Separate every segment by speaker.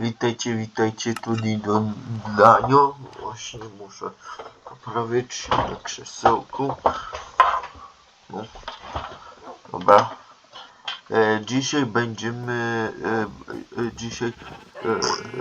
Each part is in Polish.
Speaker 1: Witajcie, witajcie, tu do Danio. Właśnie muszę poprawić na krzesełku. No. Dobra. E, dzisiaj będziemy, e, e, dzisiaj e,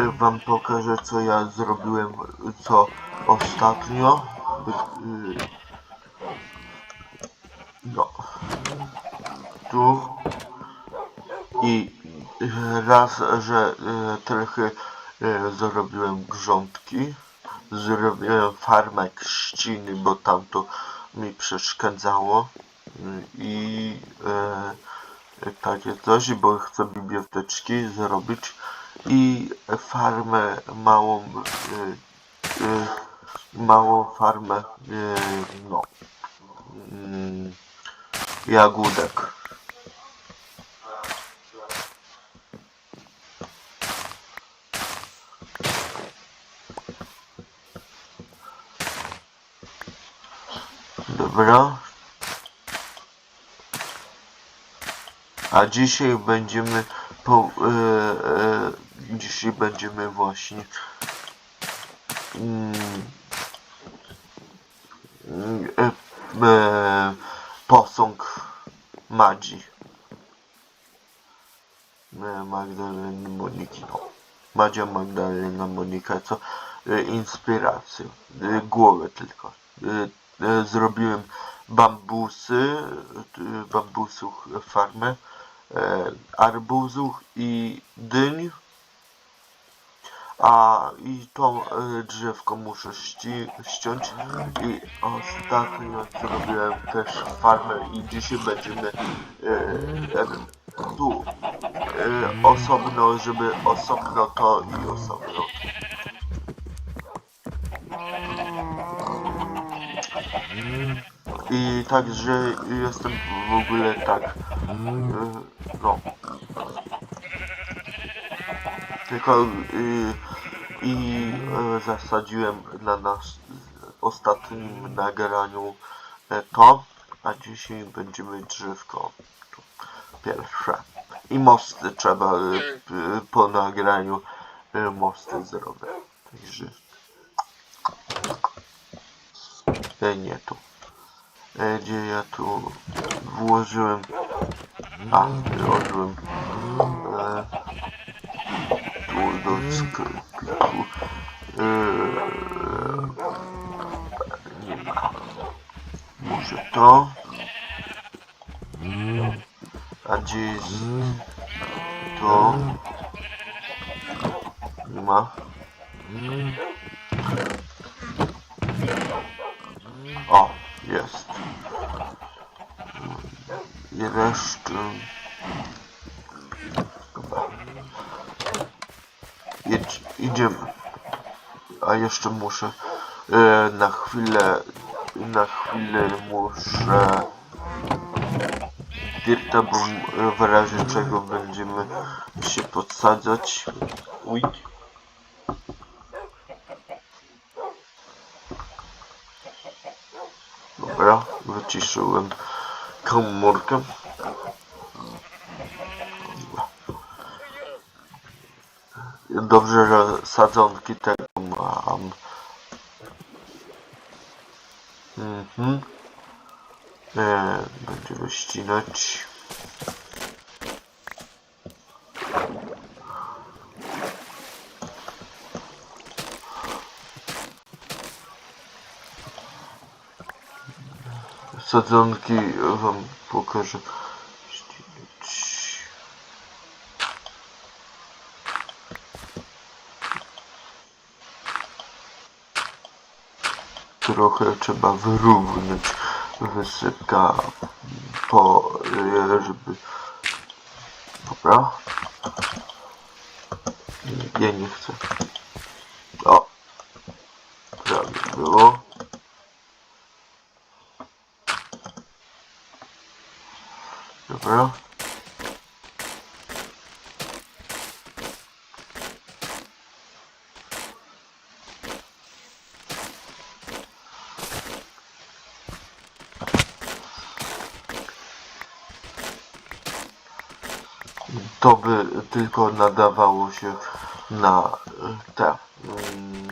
Speaker 1: e, wam pokażę co ja zrobiłem, co ostatnio. E, no. Tu raz, że e, trochę e, zrobiłem grządki, zrobiłem farmę trzciny, bo tam to mi przeszkadzało i e, takie coś, bo chcę biblioteczki zrobić i farmę małą, małą farmę, no, mm, jagódek. Dobra. A dzisiaj będziemy po, e, e, dzisiaj będziemy właśnie mm, mm, e, e, posąg Madzi. E, Magdaleny Moniki, no. Madzia Magdalena Monika, co e, inspirację. E, głowę tylko. E, e, zrobiłem bambusy, e, bambusów farmę, arbuzów i dyń. A i tą e, drzewko muszę ści, ściąć i ostatnio zrobiłem też farmę i dzisiaj będziemy e, e, tu e, osobno, żeby osobno to i osobno. I także jestem w ogóle tak, e, no. Tylko y, i e, zasadziłem na nas ostatnim nagraniu e, to, a dzisiaj będziemy drzewko pierwsze. I mosty trzeba po nagraniu mosty zrobię. Także nie tu. Gdzie ja tu włożyłem a, włożyłem e, tu do sklepu e, nie ma może to a gdzie jest to nie ma o jest i resztę Dobra. Jedź, idziemy a jeszcze muszę e, na chwilę na chwilę muszę Dirta, bo e, w razie czego będziemy się podsadzać Uj. Dobra, wyciszyłem komórkę. Dobrze, że sadzonki tego mam. Mhm. E, ścinać. Sadzonki wam pokażę. Trochę trzeba wyrównać wysypka po, e, żeby dobra. Ja nie chcę o prawie było dobra to by tylko nadawało się na y, te mm,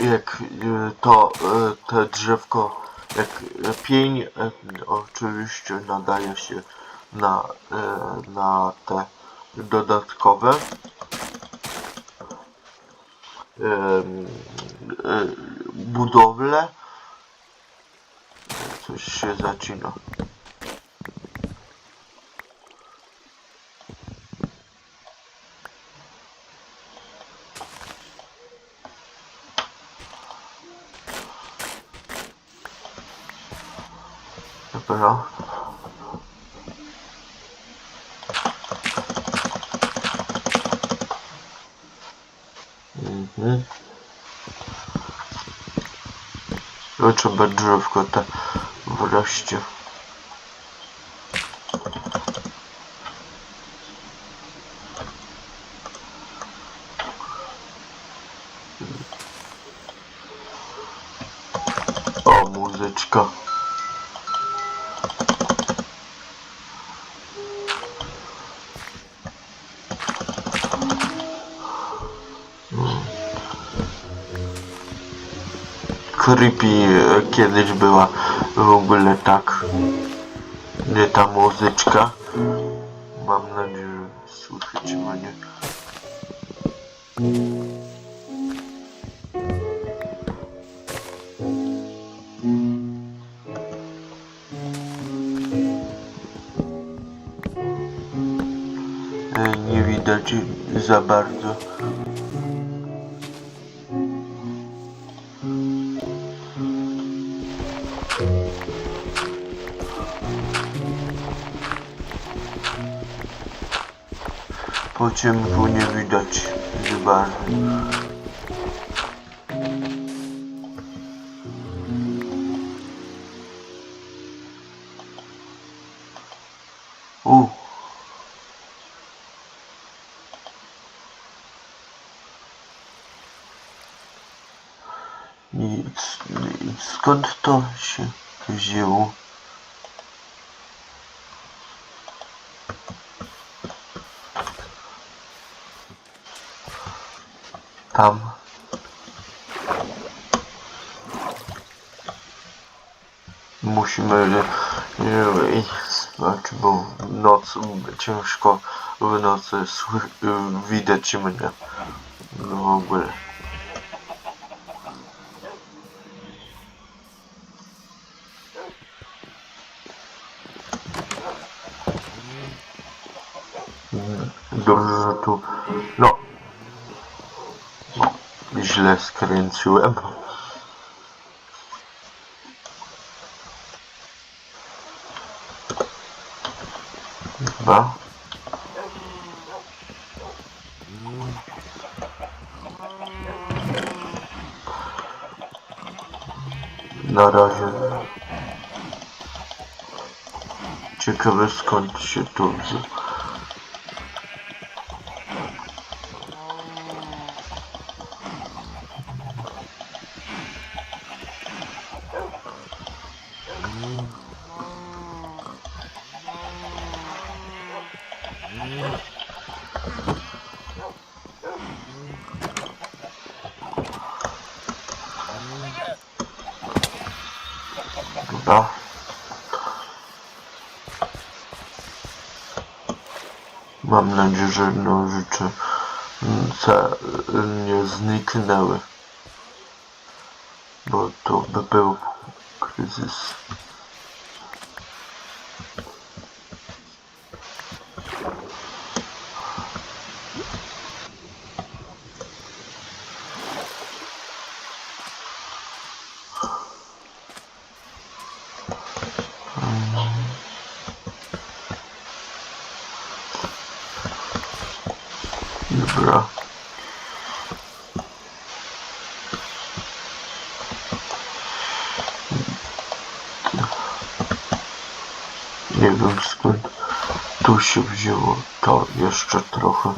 Speaker 1: y, jak y, to te drzewko jak pień oczywiście nadaje się na, na te dodatkowe. Budowle. Coś się zacina Dobra. Mhm. No drzewko te wreszcie. Creepy e, kiedyś była w ogóle tak nie ta muzyczka za bardzo. U. Nic, nic. Skąd to się wzięło? Tam. Musimy spać, bo w nocy ciężko w nocy widać mnie. No w ogóle. Dobrze, że tu. No. Źle skręciłem. Chyba. Na razie. Ciekawe skąd się tu wziął. Dobra. Mam nadzieję, że nożycze mm, ca- nie zniknęły. Bo to by był kryzys. Dobra. Skąd tu się wzięło to jeszcze trochę.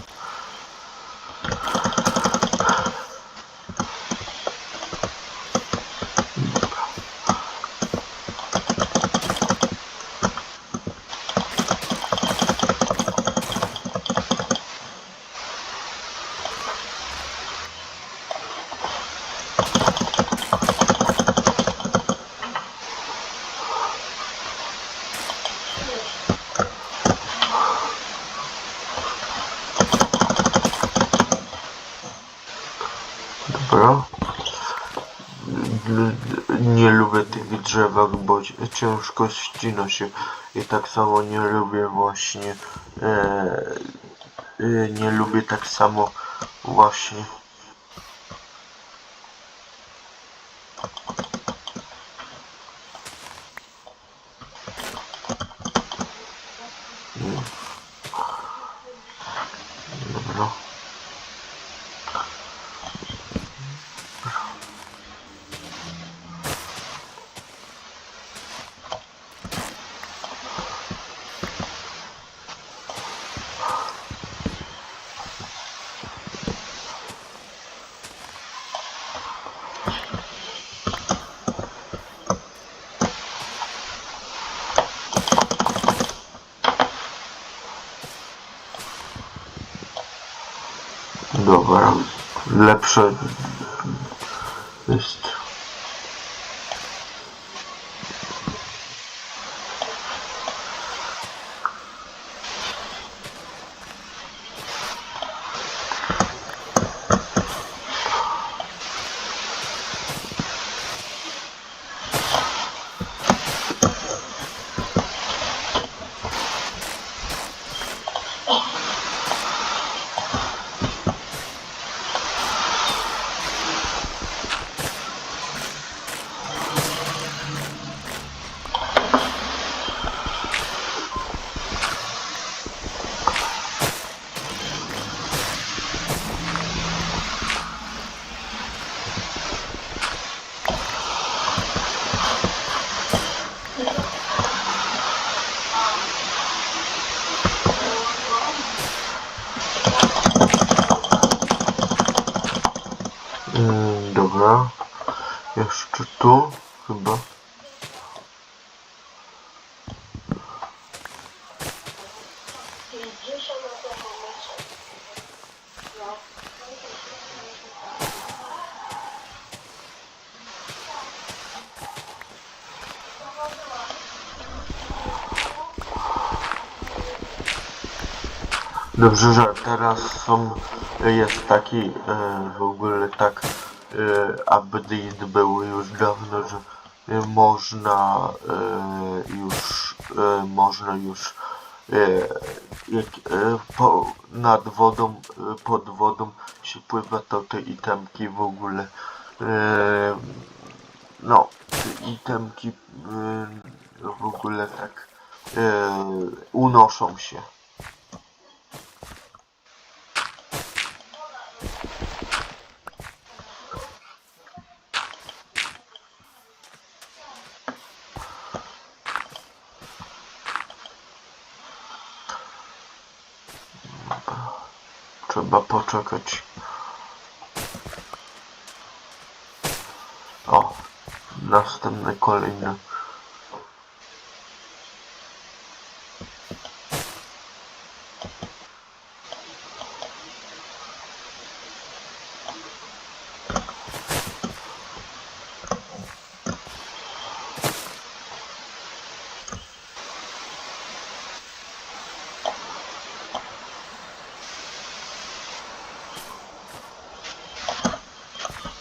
Speaker 1: n- nie lubię tych drzewek, bo ci- ciężko ścina się. I tak samo nie lubię właśnie e, e, nie lubię tak samo właśnie Mm. Dobra. Dobra, lepsze jest. Mm, dobra. Jeszcze tu chyba. Dobrze, że teraz są, jest taki e, w ogóle tak update był już dawno, że e, można e, już e, można już e, jak, e, po, nad wodą, pod wodą się pływa, to te itemki w ogóle no, te itemki w ogóle tak unoszą się. Trzeba poczekać. O, następne kolejne.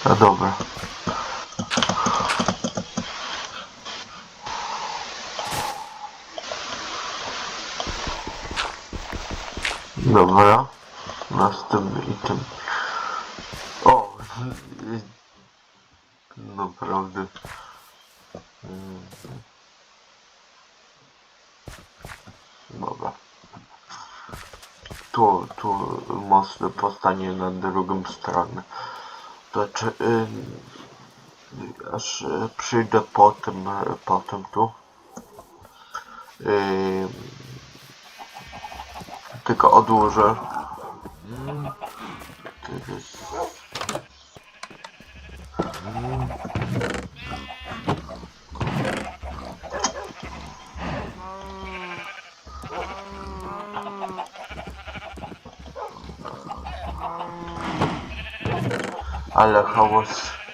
Speaker 1: No dobra. Dobra. Następny item. O! Naprawdę. Dobra. Tu, tu mocno powstanie na drugą stronę. To czy... Y, aż przyjdę potem, potem tu. Y, tylko odłożę. Ale hałas.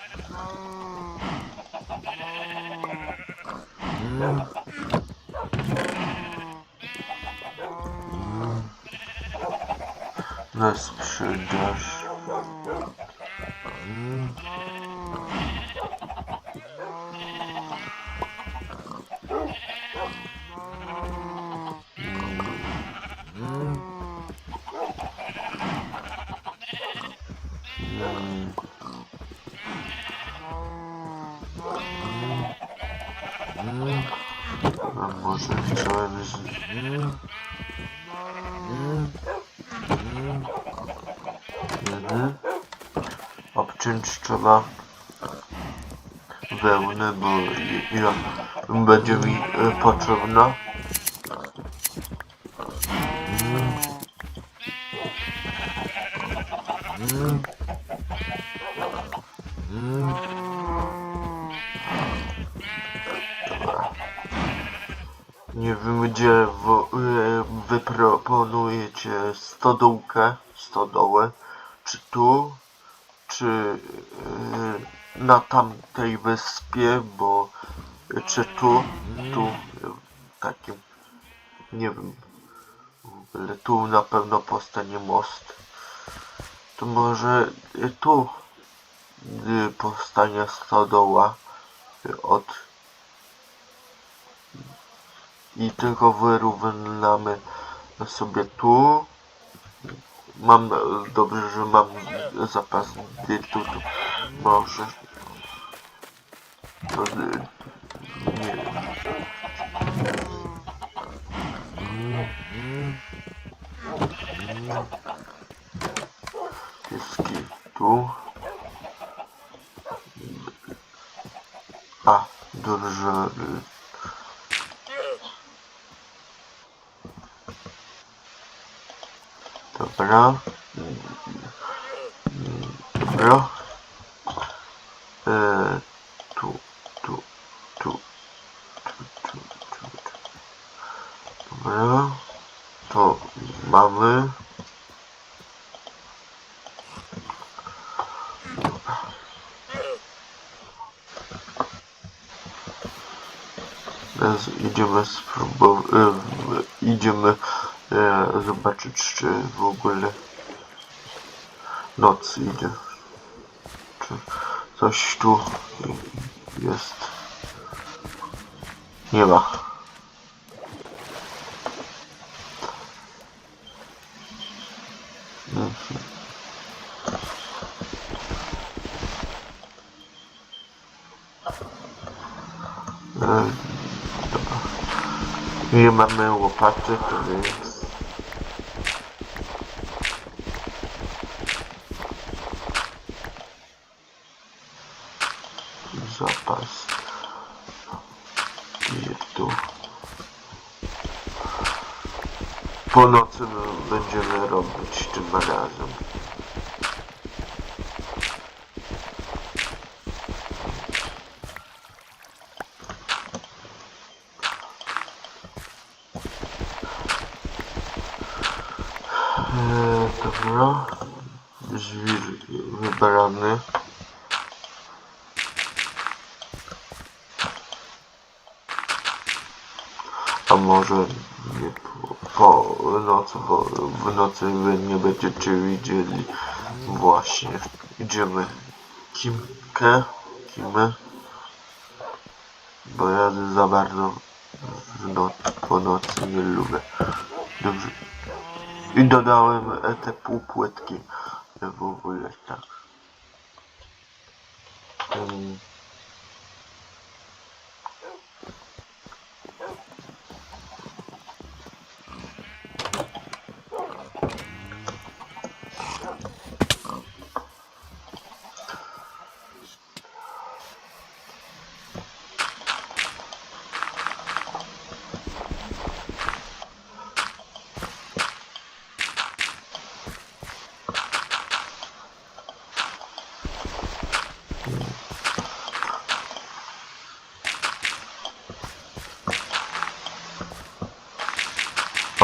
Speaker 1: Wełnę, bo ja, będzie mi e, potrzebna. Nie wiem gdzie wo- e, wy proponujecie stodółkę, stodołę, czy tu, na tamtej wyspie, bo czy tu, tu, takim, nie wiem, ogóle tu na pewno powstanie most. To może tu powstanie stodoła od i tylko wyrównamy sobie tu. Mam dobrze, że mam zapas tu, tu. Może. No, y, nie wiem. Pieski tu. A, dobrze. y, Dobra. Dobra. E, tu, tu, tu, tu, tu, tu, tu. Dobra. To mamy. Idziemy spróbować, idziemy e, zobaczyć, czy w ogóle noc idzie. Czy coś tu jest. Nie ma. Nie mamy łopaty, to więc zapas idzie tu. Po nocy my będziemy robić tym razem. Eee, dobra. Żwir wybrany. A może nie po, po nocy, bo w nocy wy nie będziecie widzieli. Właśnie. Idziemy. Kimkę. Kimę. Bo ja za bardzo w noc, po nocy nie lubię. Dobrze. I dodałem te półpłytki e, w ogóle tak. Mm.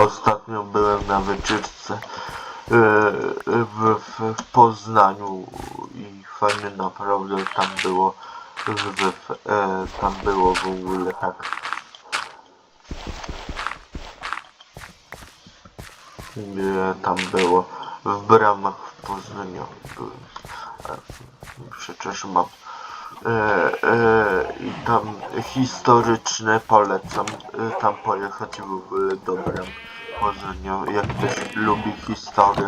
Speaker 1: Ostatnio byłem na wycieczce e, w, w, Poznaniu i fajnie naprawdę tam było w, e, tam było w ogóle tak. Tam było? W bramach w Poznaniu. E, przecież mam i tam historyczne polecam. E, tam pojechać w ogóle do bram Poznaniu. Jak ktoś lubi historię.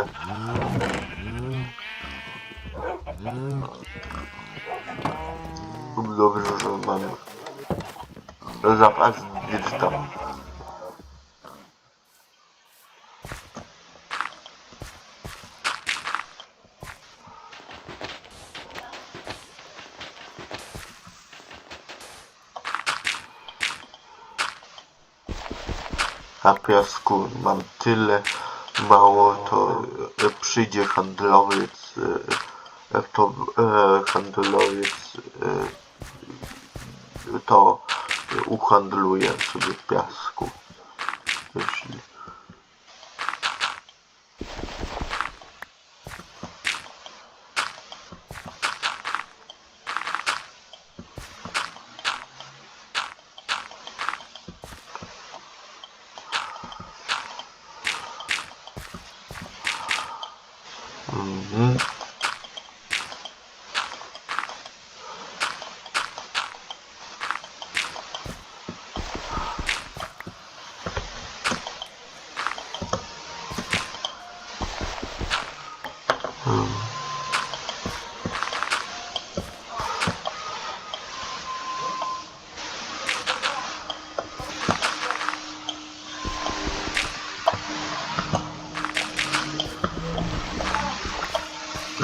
Speaker 1: Dobrze, że mam zapas gdzieś tam a piasku mam tyle mało, to e, przyjdzie handlowiec, e, jak to e, handlowiec e, to uhandluje sobie piasku. Jeśli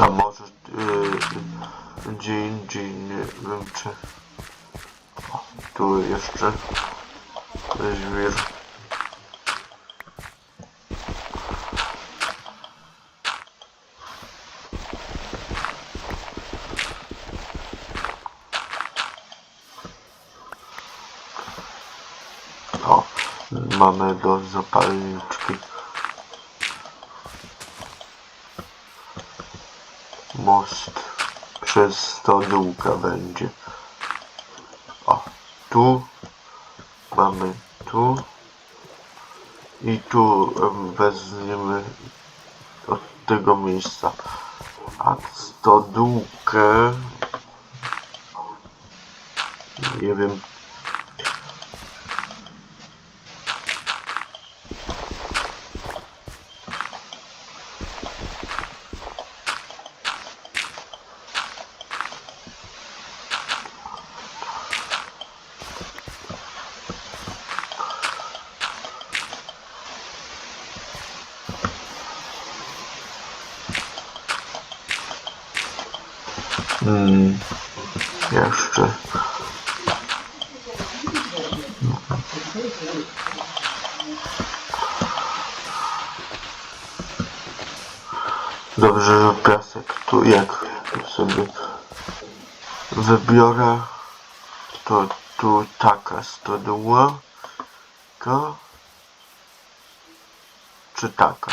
Speaker 1: A może yy, gdzie indziej, nie wiem czy... O, tu jeszcze żwir. O, mamy do zapalniczki. Przez stodółka będzie. O, tu mamy tu i tu em, weźmiemy od tego miejsca. A stodółkę nie wiem Hmm, jeszcze. Dobrze, że piasek tu jak sobie wybiorę, to tu taka stodółka, czy taka?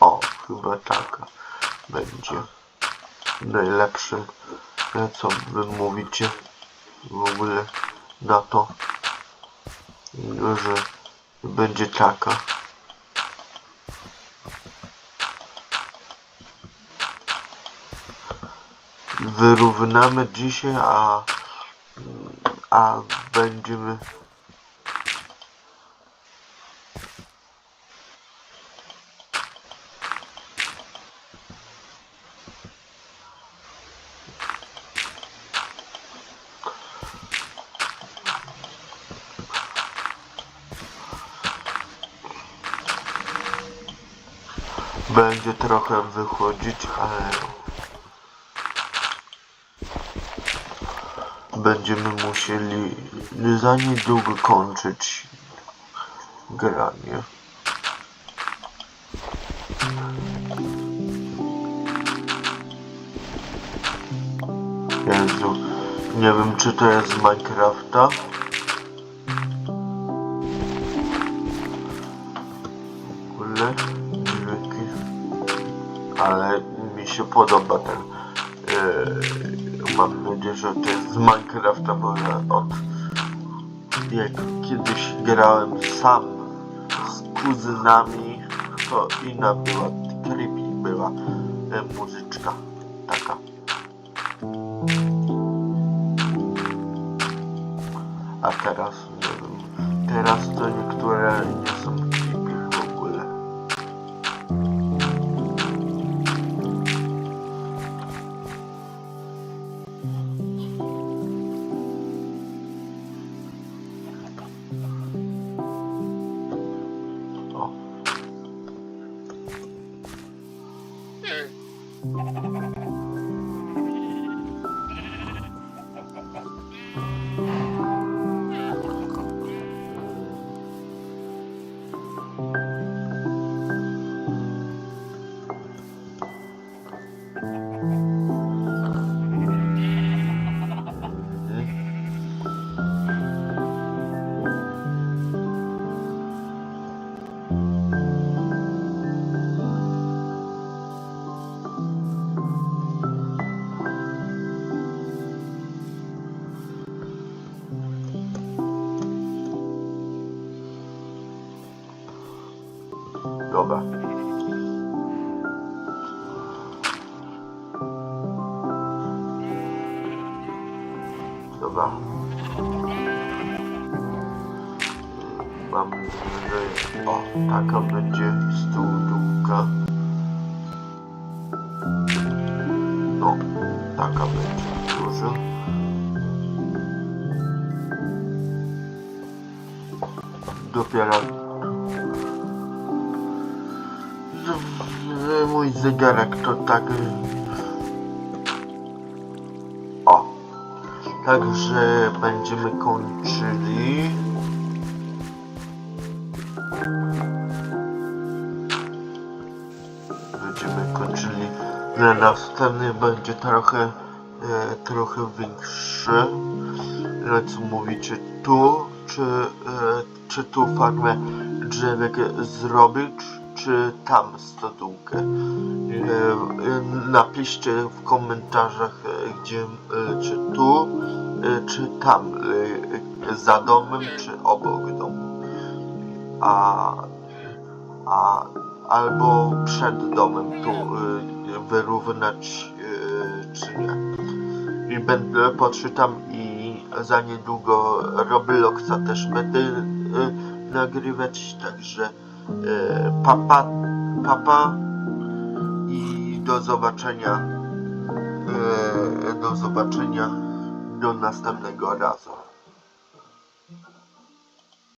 Speaker 1: O, chyba taka będzie najlepszym. E, Co wy mówicie w ogóle na to, że będzie taka? Wyrównamy dzisiaj, a, a będziemy trochę wychodzić, ale będziemy musieli za niedługo kończyć granie. Jezu, nie wiem czy to jest z Minecrafta. Się podoba ten. Yy, mam nadzieję, że to jest z Minecrafta, bo ja od jak kiedyś grałem sam z kuzynami, to inna była, creepy była e, muzyczka taka. A teraz Dobra. Dobra. Mam nadzieję, o, taka będzie studówka. No, taka będzie duża. Dopiero mój zegarek to tak o także będziemy kończyli. Będziemy kończyli. Na następny będzie trochę e, trochę większy. Ale co mówicie tu? Czy, e, czy tu farmę drzewek zrobić czy tam stodółkę e, napiszcie w komentarzach e, gdzie e, czy tu czy tam za domem czy obok domu. A, a albo przed domem tu wyrównać czy nie. I będę poczytam i za niedługo Robloxa też będę nagrywać, także papa, papa i do zobaczenia e, do zobaczenia do następnego razu.